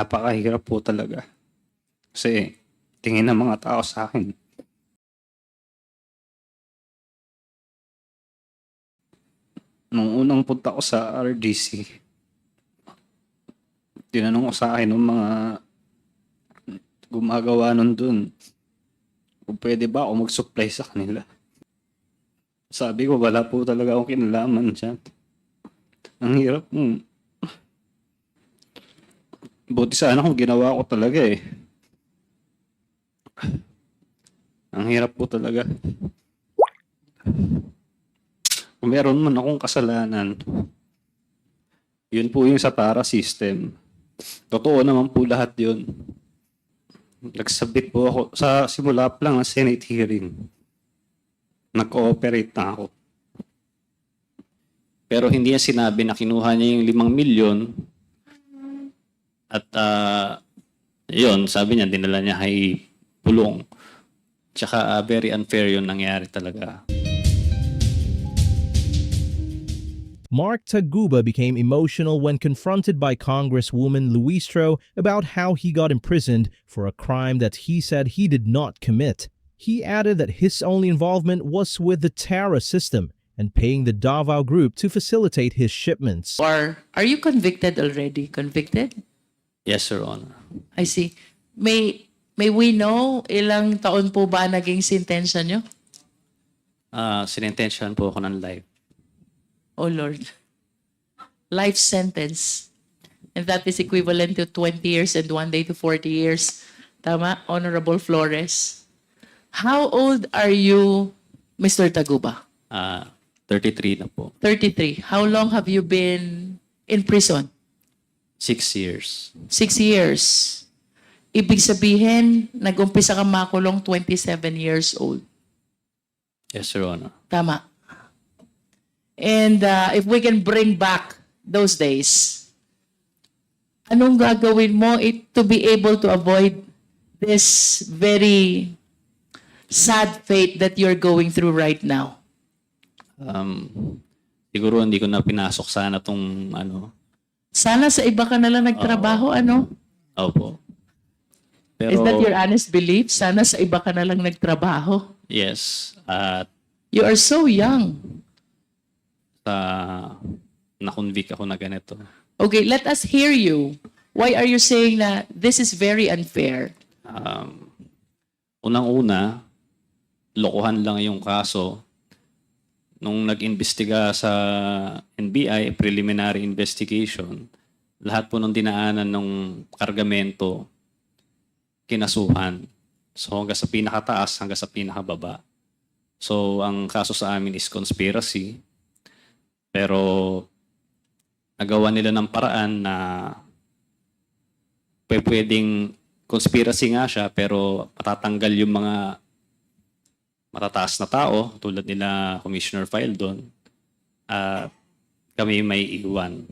Napakahirap po talaga. Kasi tingin ng mga tao sa akin. Nung unang punta ko sa RDC, tinanong ko sa akin ng mga gumagawa nun dun kung pwede ba ako mag-supply sa kanila. Sabi ko, wala po talaga akong kinalaman dyan. Ang hirap mo. Buti sana kung ginawa ko talaga eh. Ang hirap po talaga. Kung meron man akong kasalanan, yun po yung sa Tara system. Totoo naman po lahat yun. Nagsabit po ako sa simula pa lang ng Senate hearing. Nag-cooperate na ako. Pero hindi niya sinabi na kinuha niya yung limang milyon at ah, yun, sabi niya, dinala niya kay pulong. Tsaka ah, very unfair yun nangyari talaga. Mark Taguba became emotional when confronted by Congresswoman Luistro about how he got imprisoned for a crime that he said he did not commit. He added that his only involvement was with the Tara system and paying the Davao group to facilitate his shipments. Or are you convicted already? Convicted? Yes, Your Honor. I see. May may we know ilang taon po ba naging sentensya nyo? Ah, sinintensyahan po ako ng life. Oh Lord. Life sentence. And that is equivalent to 20 years and one day to 40 years. Tama, Honorable Flores. How old are you, Mr. Taguba? Ah, 33 na po. 33. How long have you been in prison? Six years. Six years. Ibig sabihin, nag-umpisa ka makulong 27 years old. Yes, Your Honor. Tama. And uh, if we can bring back those days, anong gagawin mo it, to be able to avoid this very sad fate that you're going through right now? Um, siguro hindi ko na pinasok sana tong ano. Sana sa iba ka na lang nagtrabaho, ano? Opo. Pero, Is that your honest belief? Sana sa iba ka na lang nagtrabaho. yes. At You are so young. sa na-convict ako na ganito. Okay, let us hear you. Why are you saying na this is very unfair? Um, unang-una, lokohan lang yung kaso. Nung nag-imbestiga sa NBI, preliminary investigation, lahat po ng dinaanan ng kargamento, kinasuhan. So hanggang sa pinakataas, hanggang sa pinakababa. So ang kaso sa amin is conspiracy. Pero nagawa nila ng paraan na pwe- pwedeng conspiracy nga siya pero matatanggal yung mga matataas na tao tulad nila Commissioner Fildon at kami may iwan.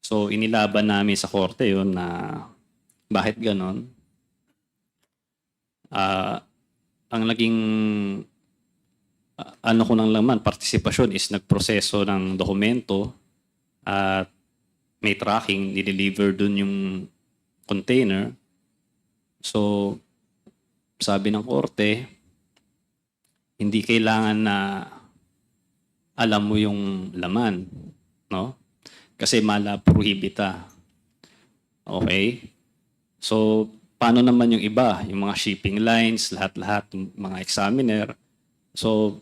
So inilaban namin sa korte yun na bakit ganon. Ah, ang naging ah, ano ko nang laman, partisipasyon is nagproseso ng dokumento at may tracking, nideliver dun yung container. So, sabi ng korte, hindi kailangan na alam mo yung laman, no? Kasi mala prohibita. Okay? So, paano naman yung iba? Yung mga shipping lines, lahat-lahat, mga examiner. So,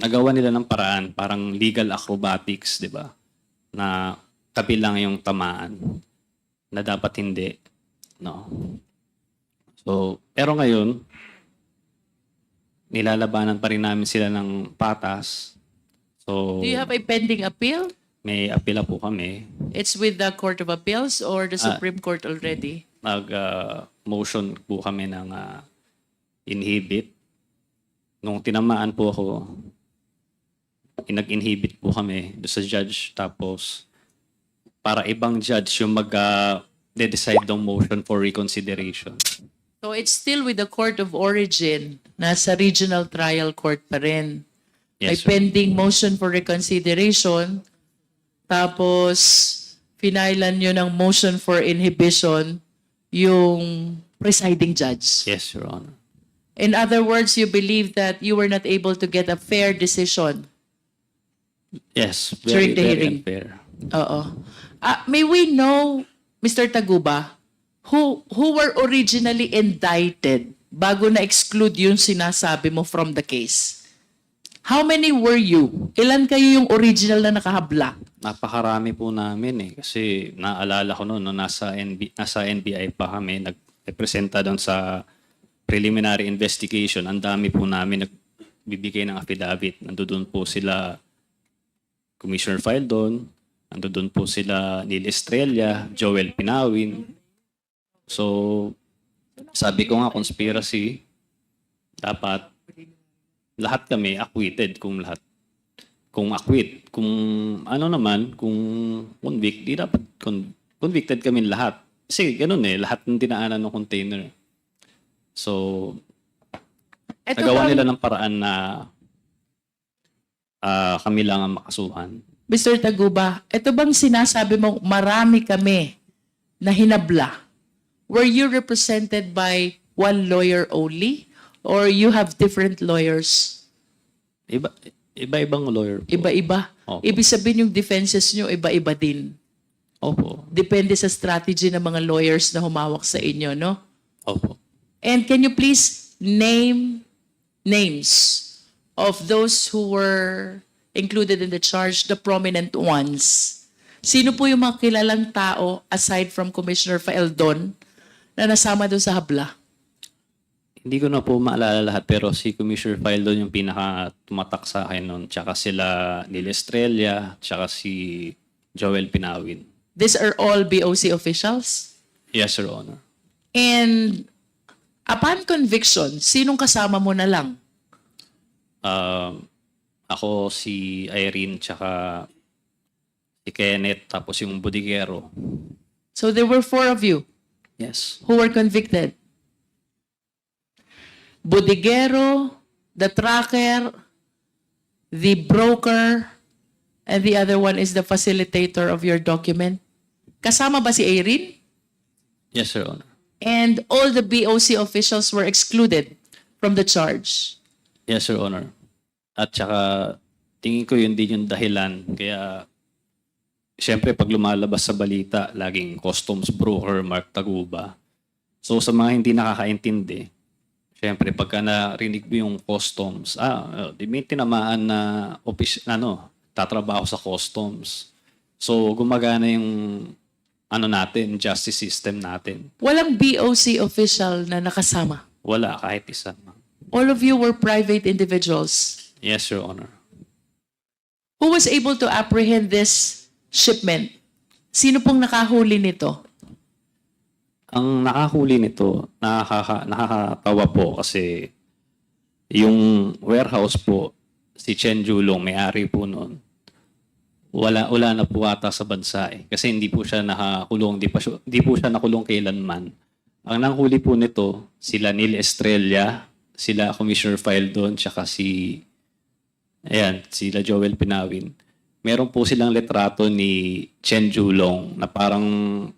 nagawa nila ng paraan, parang legal acrobatics, di ba? Na kabilang yung tamaan na dapat hindi. No. So, pero ngayon, nilalabanan pa rin namin sila ng patas. So, Do you have a pending appeal? may apela po kami. It's with the Court of Appeals or the Ah. Supreme Court already? Nag-motion po kami ng ah, inhibit. Nung tinamaan po ako, nag-inhibit po kami do sa judge. Tapos, para ibang judge yung mag-decide ng motion for reconsideration. So it's still with the Court of Origin. Nasa Regional Trial Court pa rin. May Yes, sir. pending motion for reconsideration. Tapos, finailan nyo ng motion for inhibition yung presiding judge. Yes, Your Honor. In other words, you believe that you were not able to get a fair decision. Yes, During very, the very hearing. unfair. Oo. Ah, may we know, Mr. Taguba, who who were originally indicted bago na exclude yung sinasabi mo from the case? How many were you? Ilan kayo yung original na nakahabla? Napakarami po namin eh. Kasi naalala ko noon, no, nasa, NB, nasa NBI pa kami, nag-presenta doon sa preliminary investigation. Ang dami po namin nagbibigay ng affidavit. Nandoon po sila, Commissioner Fildon, nandoon po sila Neil Estrella, Joel Pinawin. So, sabi ko nga, conspiracy, dapat lahat kami acquitted kung lahat kung acquit, kung ano naman, kung convict, di dapat con- convicted kami lahat. Kasi ganun eh, lahat ng dinaanan ng container. So, Ito nagawa bang- nila ng paraan na ah, kami lang ang makasuhan. Mr. Taguba, ito bang sinasabi mong marami kami na hinabla? Were you represented by one lawyer only? Or you have different lawyers? Iba, iba-ibang lawyer po. Iba-iba? Opo. Ibig sabihin yung defenses nyo, iba-iba din. Opo. Depende sa strategy ng mga lawyers na humawak sa inyo, no? Opo. And can you please name names of those who were included in the charge, the prominent ones? Sino po yung mga kilalang tao aside from Commissioner Faeldon na nasama doon sa habla? Hindi ko na po maalala lahat pero si Commissioner Fildon yung pinaka tumatak sa akin noon. Tsaka sila Neil Estrella, tsaka si Joel Pinawin. These are all BOC officials? Yes, Your Honor. And upon conviction, sinong kasama mo na lang? Um, ako si Irene tsaka si Kenneth tapos yung Budigero. So there were four of you Yes. who were convicted. Budigero, the tracker, the broker, and the other one is the facilitator of your document. Kasama ba si Irene? Yes, Your Honor. And all the BOC officials were excluded from the charge. Yes, Your Honor. At tsaka tingin ko yun din yung dahilan. Kaya Siyempre, pag lumalabas sa balita, laging customs broker Mark Taguba. So, sa mga hindi nakakaintindi, siyempre, pagka narinig mo yung customs, ah, uh, di may tinamaan na office, ano, tatrabaho sa customs. So, gumagana yung ano natin, justice system natin. Walang BOC official na nakasama. Wala kahit isa. All of you were private individuals. Yes, Your Honor. Who was able to apprehend this shipment? Sino pong nakahuli nito? Ang nakahuli nito, nakaka, nakakatawa po kasi yung warehouse po, si Chen Julong, may-ari po noon, wala, wala na po ata sa bansa eh. Kasi hindi po siya nakakulong, hindi, pa, hindi po siya nakulong kailanman. Ang nanghuli po nito, sila Neil Estrella, sila Commissioner Fildon, tsaka si, ayan, sila Joel Pinawin. Meron po silang litrato ni Chen Julong na parang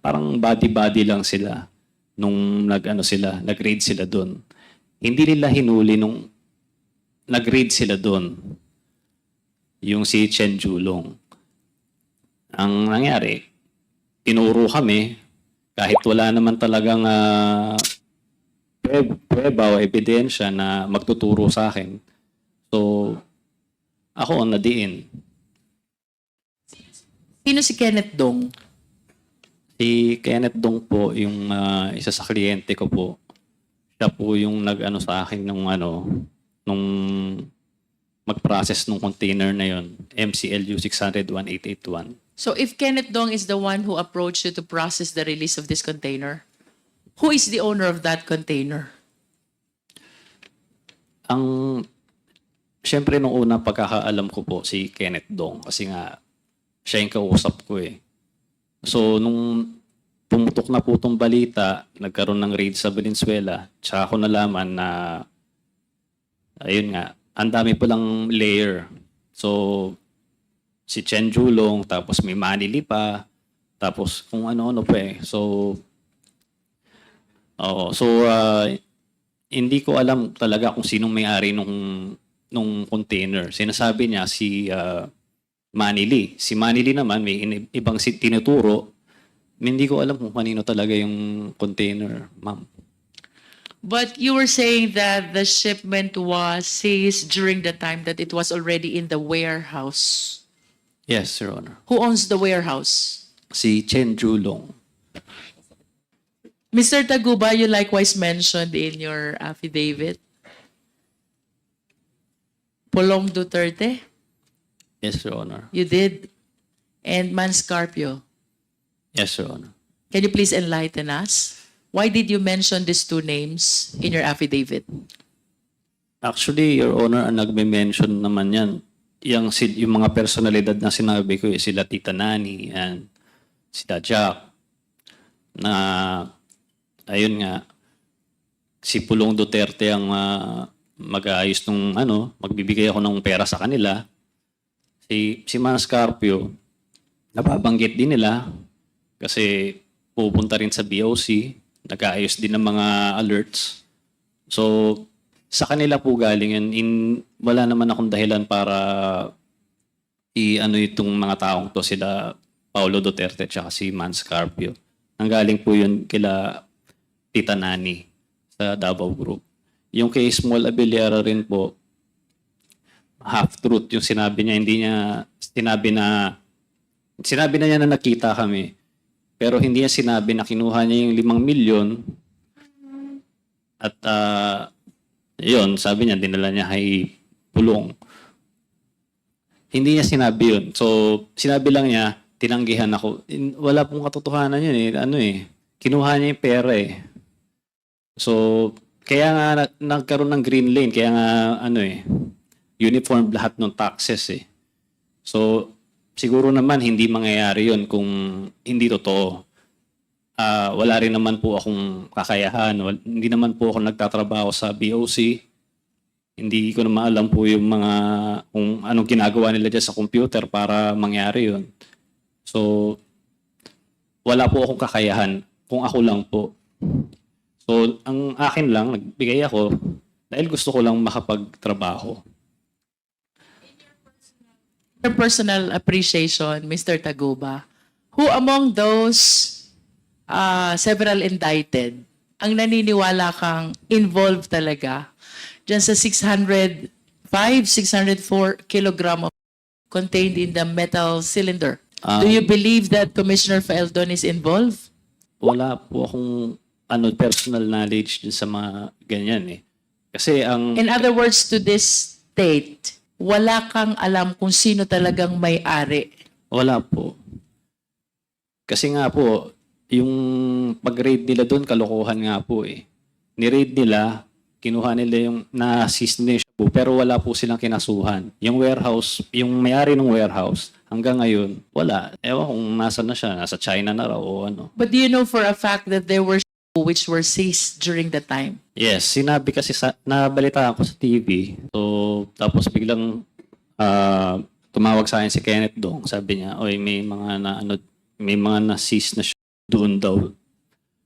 parang body-body lang sila nung nag-ano sila, nag-raid sila doon. Hindi nila hinuli nung nag-raid sila doon. Yung si Chen Julong. Ang nangyari, tinuro kami kahit wala naman talagang uh, pweba o ebidensya na magtuturo sa akin. So, ako nadiin. Sino si Kenneth Dong? Si Kenneth Dong po, yung ah, isa sa kliyente ko po, siya po yung nag-ano sa akin nung ano, nung mag-process nung container na yon MCLU 601881. So if Kenneth Dong is the one who approached you to process the release of this container, who is the owner of that container? Ang, syempre nung unang pagkakaalam ko po si Kenneth Dong kasi nga siya yung kausap ko eh. So nung pumutok na po tong balita, nagkaroon ng raid sa Valenzuela, tsaka ako nalaman na ayun nga, ang dami palang layer. So si Chen Julong, tapos may Manili pa, Tapos kung ano-ano pa eh. So, oo. So, ah, hindi ko alam talaga kung sinong may-ari nung, nung container. Sinasabi niya si ah, Manny Lee. Si Manny Lee naman, may ibang tinuturo. Hindi ko alam kung kanino talaga yung container, ma'am. But you were saying that the shipment was seized during the time that it was already in the warehouse. Yes, Your Honor. Who owns the warehouse? Si Chen Julong. Mr. Taguba, you likewise mentioned in your affidavit. Polong Duterte, Yes, Your Honor. you did. And Manscarpio. Yes, Your Honor. Can you please enlighten us? Why did you mention these two names in your affidavit? Actually, Your Honor, ang nagme-mention naman yan, yung, yung mga personalidad na sinabi ko, eh, sila Tita Nani and sila Jack, na, ayun nga, si Pulong Duterte ang ah, mag-aayos nung, ano, magbibigay ako ng pera sa kanila. Si, si Manang Scarpio, nababanggit din nila kasi pupunta rin sa BOC, nag-aayos din ng mga alerts. So, sa kanila po galing yun. In, wala naman akong dahilan para i-ano itong mga taong to sila Paulo Duterte at si Man Scarpio. Nanggaling po yun kila Tita Nani sa Davao Group. Yung kay Small Abellera rin po, half-truth yung sinabi niya. Hindi niya sinabi na, sinabi na niya na nakita kami. Pero hindi niya sinabi na kinuha niya yung limang milyon at ah, yun, sabi niya, dinala niya kay Pulong. Hindi niya sinabi yun. So, sinabi lang niya, tinanggihan ako. Wala pong katotohanan yun eh. Ano eh, kinuha niya yung pera eh. So, kaya nga nag- nagkaroon ng green lane, kaya nga ano eh, uniform lahat ng taxes eh. So, siguro naman hindi mangyayari yun kung hindi totoo. Ah, wala rin naman po akong kakayahan. Wal- hindi naman po ako nagtatrabaho sa BOC. Hindi ko naman alam po yung mga kung anong ginagawa nila dyan sa computer para mangyari yun. So, wala po akong kakayahan kung ako lang po. So, ang akin lang, nagbigay ako dahil gusto ko lang makapagtrabaho. Your personal appreciation, Mr. Taguba, who among those uh, several indicted ang naniniwala kang involved talaga dyan sa 605, 604 kilogram of contained in the metal cylinder? Do you believe that Commissioner Faeldon is involved? Wala po akong ano, personal knowledge dun sa mga ganyan eh. Kasi ang... In other words, to this state, wala kang alam kung sino talagang may-ari. Wala po. Kasi nga po, yung pag-raid nila doon, kalokohan nga po eh. Ni-raid nila, kinuha nila yung na-assist nila shabu, pero wala po silang kinasuhan. Yung warehouse, yung may-ari ng warehouse, hanggang ngayon, wala. Ewan kung nasa na siya, nasa China na raw o ano. But do you know for a fact that there were which were seized during the time? Yes, sinabi kasi sa nabalitaan ko sa TV. So tapos biglang ah, tumawag sa akin si Kenneth Dong. Sabi niya, "Oy, may mga na ano, may mga na-seize na doon daw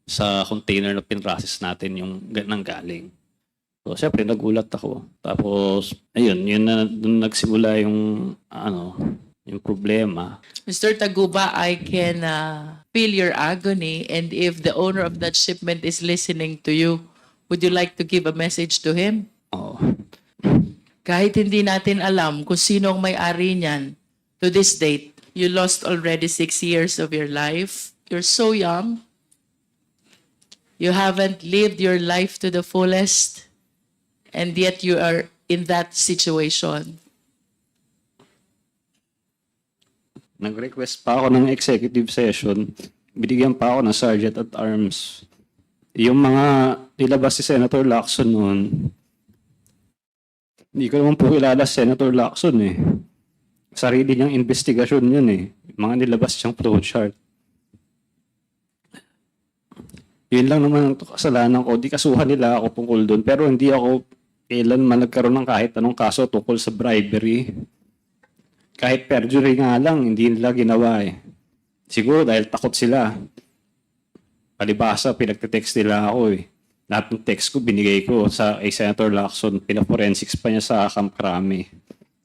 sa container na pinrocess natin yung nang galing." So syempre nagulat ako. Tapos ayun, yun na doon nagsimula yung ano, yung problema. Mr. Taguba, I can uh, feel your agony and if the owner of that shipment is listening to you, would you like to give a message to him? Oh. Kahit hindi natin alam kung sino ang may-ari niyan, to this date, you lost already six years of your life. You're so young. You haven't lived your life to the fullest. And yet you are in that situation. Nag-request pa ako ng executive session. Binigyan pa ako ng Sergeant at Arms. Yung mga nilabas si Senator Lacson noon, hindi ko naman po kilala Senator Lacson eh. Sarili niyang investigasyon yun eh. Mga nilabas siyang flowchart. Yun lang naman ang kasalanan ko. Di kasuhan nila ako tungkol doon. Pero hindi ako kailanman nagkaroon ng kahit anong kaso tungkol sa bribery. Kahit perjury nga lang, hindi nila ginawa eh. Siguro dahil takot sila. Palibasa, pinagte-text nila ako eh. Lahat ng text ko, binigay ko sa kay Senator Lacson. Pina-forensics pa niya sa Camp Crame.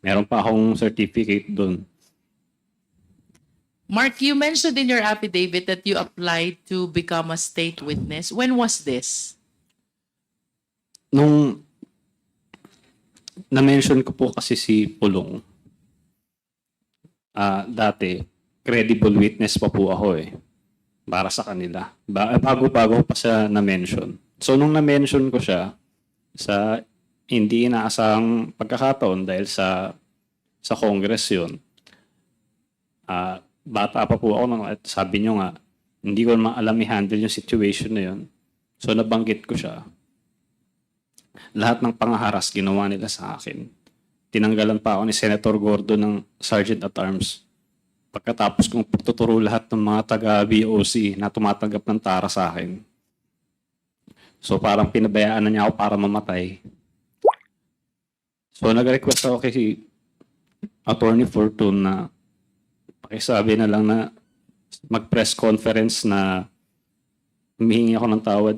Meron pa akong certificate doon. Mark, you mentioned in your affidavit that you applied to become a state witness. When was this? Nung na-mention ko po kasi si Pulong, ah dati, credible witness pa po ako eh. Para sa kanila. Ba- bago-bago pa siya na-mention. So, nung na-mention ko siya, sa hindi inaasahang pagkakataon dahil sa sa Congress yun, ah bata pa po ako nung sabi nyo nga, hindi ko naman alam i-handle yung situation na yun. So, nabanggit ko siya lahat ng pangaharas ginawa nila sa akin. Tinanggalan pa ako ni Senator Gordo ng Sergeant at Arms. Pagkatapos kong pagtuturo lahat ng mga taga-BOC na tumatanggap ng tara sa akin. So parang pinabayaan na niya ako para mamatay. So nag-request ako kay Attorney Fortune na pakisabi na lang na mag-press conference na humihingi ako ng tawad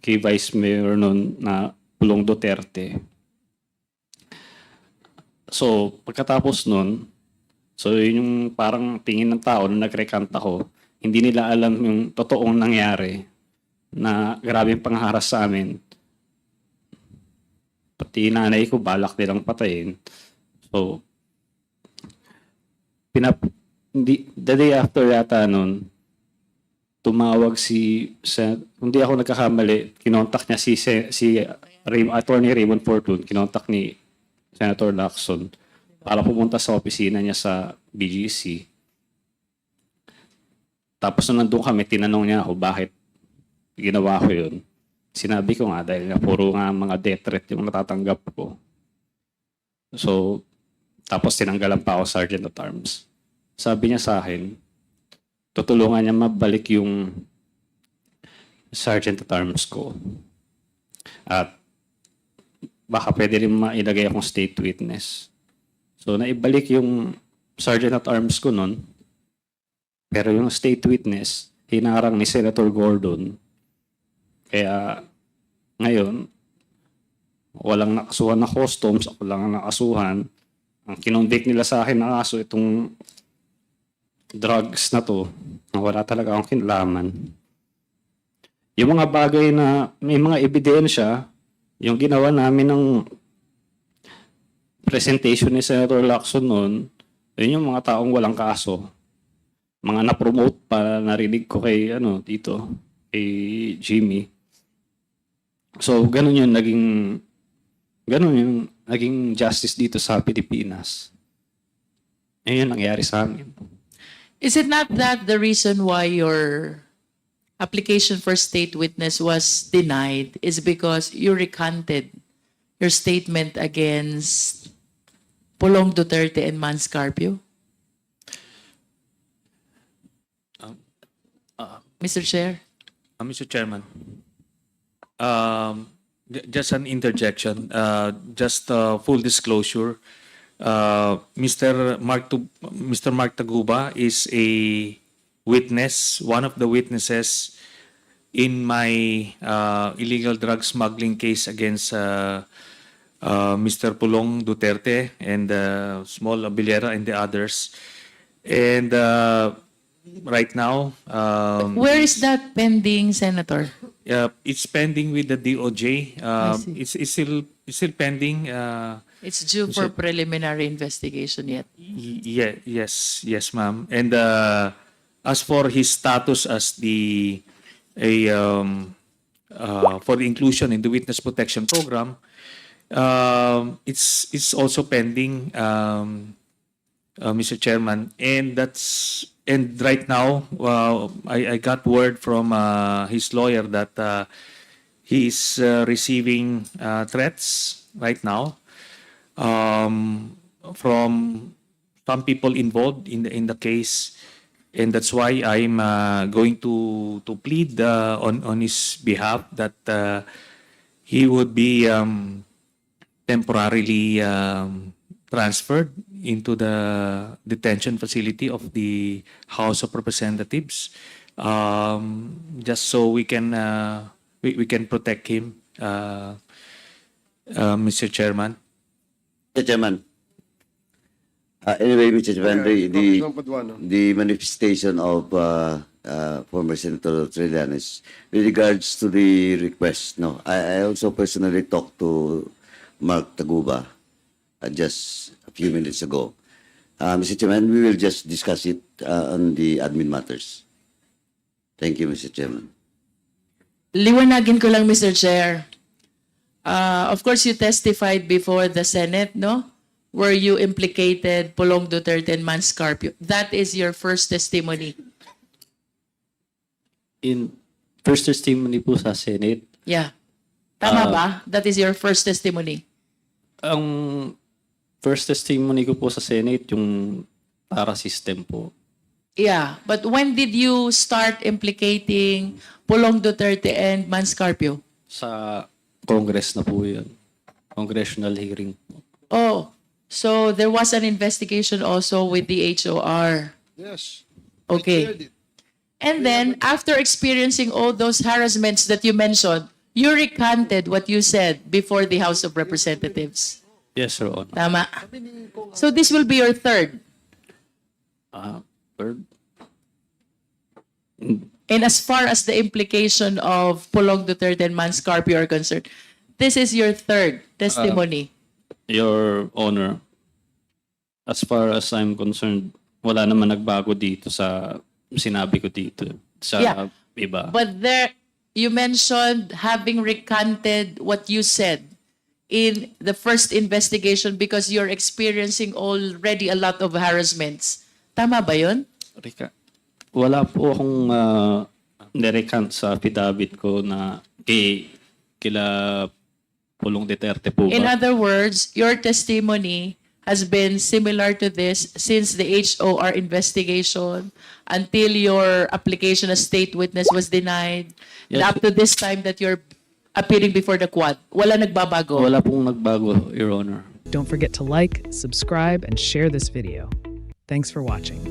kay Vice Mayor noon na Pulong Duterte. So, pagkatapos nun, so yun yung parang tingin ng tao na nagrekant ako, hindi nila alam yung totoong nangyari na grabe yung pangharas sa amin. Pati nanay ko, balak nilang patayin. So, pinap hindi, the day after yata nun, tumawag si, sa, hindi ako nagkakamali, kinontak niya si, si, si Ray, Attorney Raymond Fortune, kinontak ni Senator Lacson para pumunta sa opisina niya sa BGC. Tapos nung nandun kami, tinanong niya ako bakit ginawa ko yun. Sinabi ko nga dahil nga puro nga mga death threat yung natatanggap ko. So, tapos tinanggalan pa ako Sergeant at Arms. Sabi niya sa akin, tutulungan niya mabalik yung Sergeant at Arms ko. At baka pwede rin mailagay akong state witness. So, naibalik yung Sergeant at Arms ko nun. Pero yung state witness, hinarang ni Senator Gordon. Kaya, ngayon, walang nakasuhan na customs, ako lang ang nakasuhan. Ang kinonvict nila sa akin na kaso itong drugs na to, wala talaga akong kinalaman. Yung mga bagay na may mga ebidensya, yung ginawa namin ng presentation ni Senator Lacson noon, yun yung mga taong walang kaso. Mga na-promote pa narinig ko kay ano dito, kay Jimmy. So, ganun yun naging ganun yung naging justice dito sa Pilipinas. Ayun yung nangyari sa amin. Is it not that the reason why your application for state witness was denied is because you recanted your statement against Pulong Duterte and Mans Carpio? Mr. Chair? Uh, Mr. Chairman, um, just an interjection, uh, just uh, full disclosure. Uh, Mr. Mark Mr. Mark Taguba is a witness, one of the witnesses in my uh, illegal drug smuggling case against uh, uh, Mr. Pulong Duterte and uh, Small Abilera and the others. And uh, right now, um, Where is that pending, Senator? uh, it's pending with the DOJ. See. it's, it's still it's still pending. Uh, It's due for preliminary investigation yet. y- yeah, yes, yes, ma'am. And uh, as for his status as the a um, uh, for the inclusion in the witness protection program, um, it's it's also pending, um, uh, Mr. Chairman, and that's and right now, uh, I, I got word from uh, his lawyer that uh, he is uh, receiving uh, threats right now um, from some people involved in the in the case, and that's why I'm uh, going to to plead uh, on on his behalf that uh, he would be um, temporarily um, transferred into the detention facility of the House of Representatives, um, just so we can uh, we, we can protect him, uh, uh, Mr. Chairman. Mr. Chairman. Uh, anyway, Mr. Chairman, the, the, the manifestation of uh, uh, former Senator Trillanes with regards to the request, no, I, I also personally talked to Mark Taguba uh, just a few minutes ago. Uh, Mr. Chairman, we will just discuss it uh, on the admin matters. Thank you, Mr. Chairman. Liwanagin ko lang, Mr. Chair. Uh, of course, you testified before the Senate, no? Where you implicated Pulong Duterte and Mans Carpio. That is your first testimony. In first testimony po sa Senate, Yeah. Tama Ah. ba? That is your first testimony. Ang first testimony ko po sa Senate, yung para system po. Yeah. But when did you start implicating Pulong Duterte and Mans Carpio? Sa Congress na po yun. Congressional hearing po. Oh, so there was an investigation also with the HOR. Yes. Okay. And then, after experiencing all those harassments that you mentioned, you recanted what you said before the House of Representatives. Yes, Your Honor. Tama. So this will be your third. Ah, third? And as far as the implication of Pulong Duterte and Mans Carpio are concerned, this is your third testimony. Your Honor, as far as I'm concerned, wala naman nagbago dito sa sinabi ko dito. Sa Yeah. iba. But there, you mentioned having recanted what you said in the first investigation because you're experiencing already a lot of harassments. Tama ba yun? Rika, wala po akong uh, nirecant sa affidavit ko na kay kila Pulong Duterte po In ba? other words, your testimony has been similar to this since the HOR investigation until your application as state witness was denied and Yes. up to this time that you're appearing before the quad. Wala nagbabago. Wala pong nagbago, Your Honor. Don't forget to like, subscribe, and share this video. Thanks for watching.